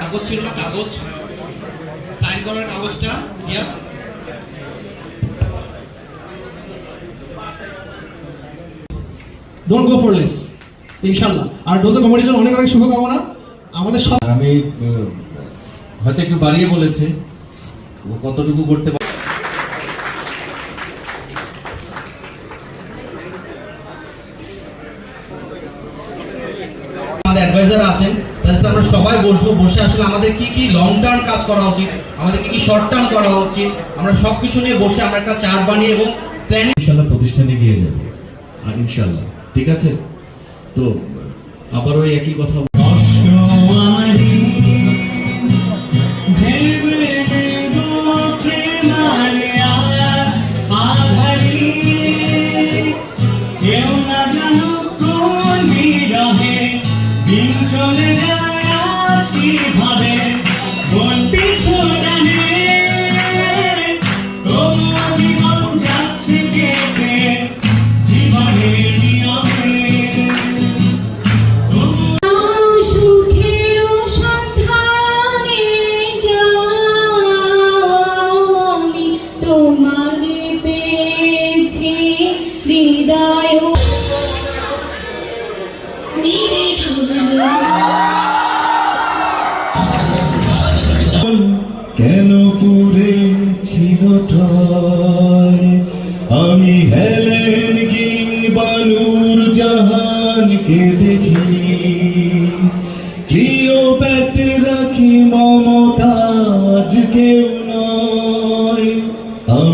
কাগজ ছিল না, কাগজ। সাইন করার কাগজটা Zia don't go for less ইনশাল্লাহ। আর ডোজ কমিটির জন্য অনেক অনেক শুভকামনা। আমাদের সব আমি হয়তো একটু বাড়িয়ে বলেছে কতটুকু করতে আমাদের অ্যাডভাইজার আছেন তাদের আমরা সবাই বসবো, বসে আসলে আমাদের কি কি লং টার্ম কাজ করা উচিত, আমাদের কি কি শর্ট টার্ম করা উচিত, আমরা সব কিছু নিয়ে বসে আমরা একটা চার বানিয়ে এবং প্ল্যান ইনশাল্লাহ প্রতিষ্ঠানে গিয়ে যাব। আর ইনশাল্লাহ ঠিক আছে? তো আবার ওই একই কথা কেন পুরে ছিল আমি হেলেন কিংবা নূর জাহানকে দেখি ক্লিওপ্যাট রাখি মমতাজ কেউ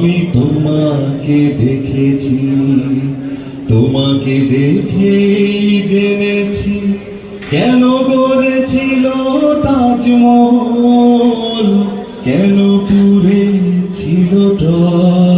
আমি তোমাকে দেখেছি তোমাকে দেখে জেনেছি। কেন করেছিল তাজমহল? কেন পুরেছিল ডর